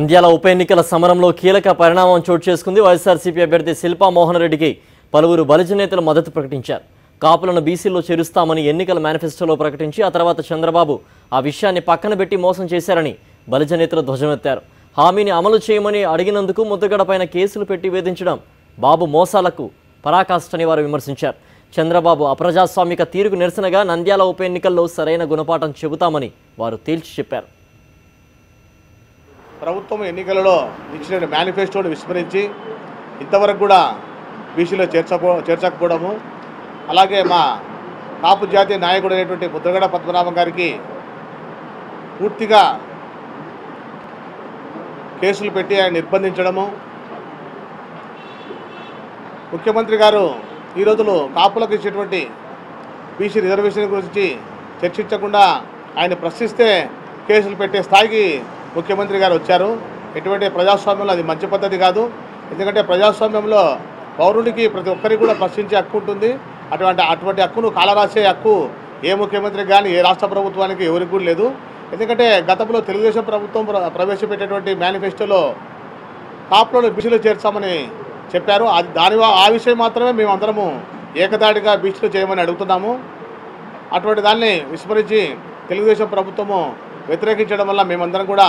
నంద్యాల ఉప ఎన్నికల సమరంలో కీలక పరిణామం చోటు చేసుకుంది వైఎస్ఆర్సీపీ అభ్యర్థి శిల్పా మోహన్ రెడ్డికి పలువురు బలిజ నేతలు మద్దతు ప్రకటించారు. కాపులను బీసీలో చేరుస్తామని ఎన్నికల మేనిఫెస్టోలో ప్రకటించి ఆ తర్వాత చంద్రబాబు ఆ విషయాన్ని పక్కన పెట్టి మోసం చేశారని బలిజ నేతలు ధ్వజమెత్తారు. హామీని అమలు చేయమని అడిగినందుకు ముద్దగడపైన కేసులు పెట్టి వేధించడం బాబు మోసాలకు పరాకాష్టని వారు విమర్శించారు. చంద్రబాబు అప్రజాస్వామిక తీరుకు నిరసనగా నంద్యాల ఉప ఎన్నికల్లో సరైన గుణపాఠం చెబుతామని వారు తేల్చి చెప్పారు. ప్రభుత్వం ఎన్నికలలో ఇచ్చిన మేనిఫెస్టోను విస్మరించి ఇంతవరకు కూడా బీసీలో చేర్చపో చేర్చకపోవడము. అలాగే మా కాపు జాతీయ నాయకుడు అయినటువంటి ముద్రగడ పద్మనాభం గారికి పూర్తిగా కేసులు పెట్టి ఆయన నిర్బంధించడము. ముఖ్యమంత్రి గారు ఈ రోజులు కాపులకు ఇచ్చేటువంటి బీసీ రిజర్వేషన్ గురించి చర్చించకుండా ఆయన ప్రశ్నిస్తే కేసులు పెట్టే స్థాయికి ముఖ్యమంత్రి గారు వచ్చారు. ఎటువంటి ప్రజాస్వామ్యంలో అది మంచి పద్ధతి కాదు. ఎందుకంటే ప్రజాస్వామ్యంలో పౌరుడికి ప్రతి ఒక్కరికి కూడా ప్రశ్నించే హక్కు ఉంటుంది. అటువంటి అటువంటి హక్కును కాలరాసే హక్కు ఏ ముఖ్యమంత్రికి కానీ ఏ రాష్ట్ర ప్రభుత్వానికి ఎవరికి కూడా లేదు. ఎందుకంటే గతంలో తెలుగుదేశం ప్రభుత్వం ప్ర- ప్రవేశపెట్టేటువంటి మేనిఫెస్టోలో కాపులను బీసీలో చేర్చామని చెప్పారు. అది దాని ఆ విషయం మాత్రమే మేము అందరము ఏకదాటిగా బీచ్లు చేయమని అడుగుతున్నాము. అటువంటి దాన్ని విస్మరించి తెలుగుదేశం ప్రభుత్వము వ్యతిరేకించడం వల్ల మేమందరం కూడా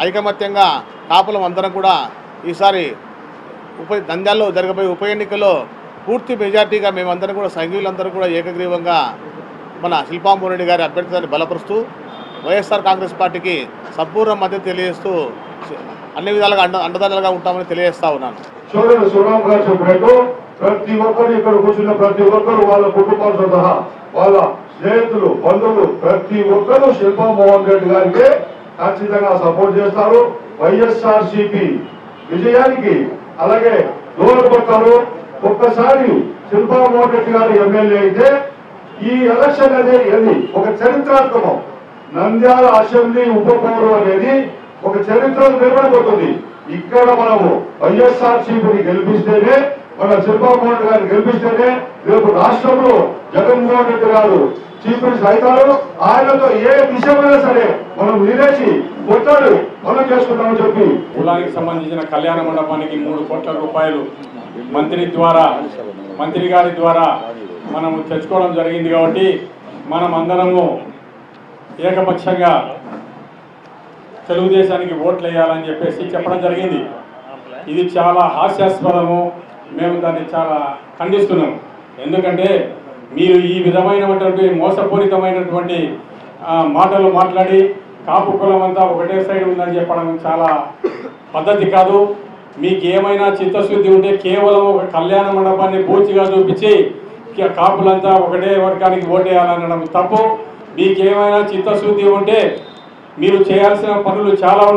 ఐకమత్యంగా కాపులం అందరం కూడా ఈసారి ఉప నంద్యాల్లో జరగబోయే ఉప ఎన్నికల్లో పూర్తి మెజార్టీగా మేమందరం కూడా సంఘీయులందరూ కూడా ఏకగ్రీవంగా మన శిల్పాంబురెడ్డి గారి అభ్యర్థిని బలపరుస్తూ వైఎస్ఆర్ కాంగ్రెస్ పార్టీకి సంపూర్ణ మద్దతు తెలియజేస్తూ అన్ని విధాలుగా అండ అండదండలుగా ఉంటామని తెలియజేస్తా ఉన్నాను. చూడండి సురామ్ గారు చెప్పినట్టు ప్రతి ఒక్కరు ఇక్కడ కూర్చున్న ప్రతి ఒక్కరు వాళ్ళ కుటుంబాలతో సహా వాళ్ళ స్నేహితులు బంధువులు ప్రతి ఒక్కరూ శిల్పా మోహన్ రెడ్డి గారికి ఖచ్చితంగా సపోర్ట్ చేస్తారు. వైఎస్ఆర్ సిపి విజయానికి అలాగే దూరపడతారు ఒక్కసారి శిల్పా మోహన్ రెడ్డి గారు ఎమ్మెల్యే అయితే ఈ ఎలక్షన్ అనేది ఒక చరిత్రాత్మకం. నంద్యాల అసెంబ్లీ ఉప అనేది ఒక చరిత్ర నిలబడిపోతుంది. ఇక్కడ మనము వైఎస్ఆర్ సిపిని గెలిపిస్తేనే మన శిల్పామోహన్ గారిని గెలిపిస్తేనే రేపు రాష్ట్రంలో జగన్మోహన్ రెడ్డి గారు చీఫ్ మినిస్టర్ అవుతారు. ఆయనతో ఏ విషయమైనా సరే మనం నిలేసి కొట్లాడు మనం చేసుకుంటామని చెప్పి కులానికి సంబంధించిన కళ్యాణ మండపానికి మూడు కోట్ల రూపాయలు మంత్రి ద్వారా మంత్రి గారి ద్వారా మనం తెచ్చుకోవడం జరిగింది కాబట్టి మనం అందరము ఏకపక్షంగా తెలుగుదేశానికి ఓట్లు వేయాలని చెప్పేసి చెప్పడం జరిగింది. ఇది చాలా హాస్యాస్పదము. మేము దాన్ని చాలా ఖండిస్తున్నాం ఎందుకంటే మీరు ఈ విధమైనటువంటి మోసపూరితమైనటువంటి మాటలు మాట్లాడి కాపు కులం అంతా ఒకటే సైడ్ ఉందని చెప్పడం చాలా పద్ధతి కాదు మీకు ఏమైనా చిత్తశుద్ధి ఉంటే కేవలం ఒక కళ్యాణ మండపాన్ని పూర్తిగా చూపించి కాపులంతా ఒకటే వర్గానికి ఓటేయాలనడం తప్పు మీకేమైనా చిత్తశుద్ధి ఉంటే మీరు చేయాల్సిన పనులు చాలా ఉన్నాయి.